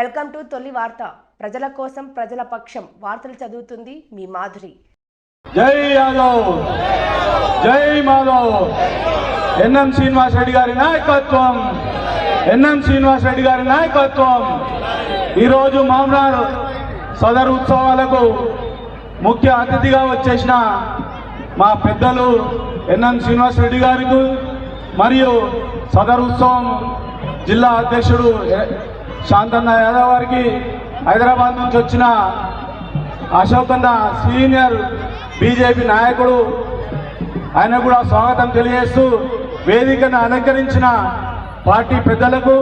Welcome to తొలి వార్త. ప్రజల కోసం ప్రజల పక్షం. వార్తలు చదువుతుంది మీ మాధురి. జై యాదవ్! జై మాధవ్! ఎన్ఎం శ్రీనివాస్ రెడ్డి గారి నాయకత్వం! ఎన్ఎం శ్రీనివాస్ రెడ్డి గారి నాయకత్వం! ఈరోజు మామనార్ సదర్ ఉత్సవాలకు ముఖ్య అతిథిగా వచ్చేసిన మా పెద్దలు ఎన్ఎం శ్రీనివాస్ రెడ్డి గారికి మరియు సదర్ ఉత్సవం జిల్లా అధ్యక్షుడు ఎ- శాంతన్న యాదవ్ గారికి హైదరాబాద్ నుంచి వచ్చిన అశోక్ అన్న సీనియర్ బీజేపీ నాయకుడు. ఆయన కూడా స్వాగతం తెలియజేస్తూ వేదికను అలంకరించిన పార్టీ పెద్దలకు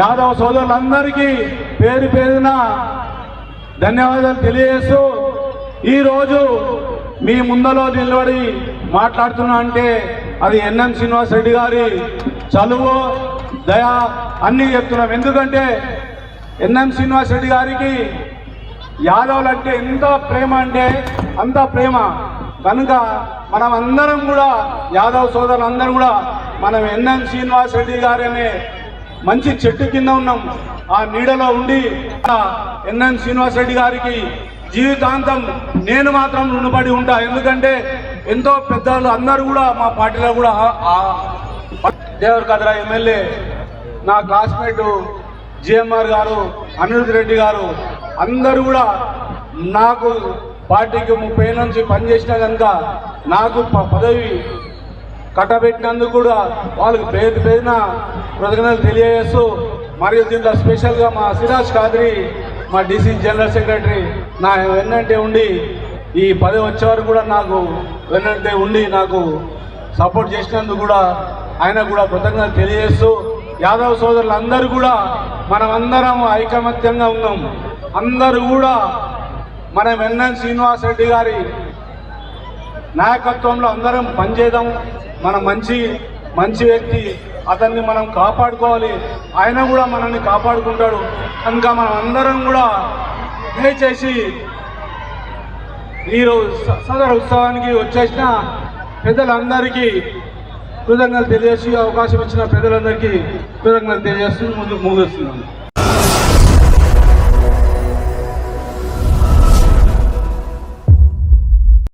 యాదవ్ సోదరులందరికీ పేరు పేరున ధన్యవాదాలు తెలియజేస్తూ ఈరోజు మీ ముందలో నిలబడి మాట్లాడుతున్నా అంటే అది ఎన్ఎం శ్రీనివాస్ రెడ్డి గారి చదువు. దయా అన్నీ చెప్తున్నాం. ఎందుకంటే ఎన్ఎం శ్రీనివాస్ రెడ్డి గారికి యాదవులు అంటే ఎంత ప్రేమ అంటే అంత ప్రేమ. కనుక మనం అందరం కూడా యాదవ్ సోదరులు అందరం కూడా మనం ఎన్ఎం శ్రీనివాస్ రెడ్డి గారి అనే మంచి చెట్టు కింద ఉన్నాం. ఆ నీడలో ఉండి ఎన్ఎం శ్రీనివాస్ రెడ్డి గారికి జీవితాంతం నేను మాత్రం రుణపడి ఉంటా. ఎందుకంటే ఎంతో పెద్దలు అందరూ కూడా మా పార్టీలో కూడా దేవర్ కదరా ఎమ్మెల్యే నా క్లాస్మేట్ జిఎంఆర్ గారు అనిరుద్ రెడ్డి గారు అందరూ కూడా నాకు పార్టీకి ముప్పై నుంచి పనిచేసిన కనుక నాకు పదవి కట్టబెట్టినందుకు కూడా వాళ్ళకి పేరు పేరున కృతజ్ఞతలు తెలియజేస్తూ మరియు దీంట్లో స్పెషల్గా మా సిరాజ్ ఖాద్రి మా డీసీ జనరల్ సెక్రటరీ నా వెన్నంటే ఉండి ఈ పదవి వచ్చే వరకు కూడా నాకు వెన్నంటే ఉండి నాకు సపోర్ట్ చేసినందుకు కూడా ఆయన కూడా కృతజ్ఞతలు తెలియజేస్తూ యాదవ్ సోదరులు అందరూ కూడా మనమందరం ఐకమత్యంగా ఉన్నాం. అందరూ కూడా మనం వెన్నన్ శ్రీనివాస్ రెడ్డి గారి నాయకత్వంలో అందరం పనిచేద్దాం. మన మంచి మంచి వ్యక్తి అతన్ని మనం కాపాడుకోవాలి. ఆయన కూడా మనల్ని కాపాడుకుంటాడు. కనుక మనం అందరం కూడా దయచేసి ఈరోజు స- ఉత్సవానికి వచ్చేసిన పెద్దలందరికీ కృతజ్ఞతలు తెలియజేసి అవకాశం ఇచ్చిన ప్రజలందరికీ కృతజ్ఞతలు తెలియజేస్తూ ముందుకు ముగిస్తున్నాను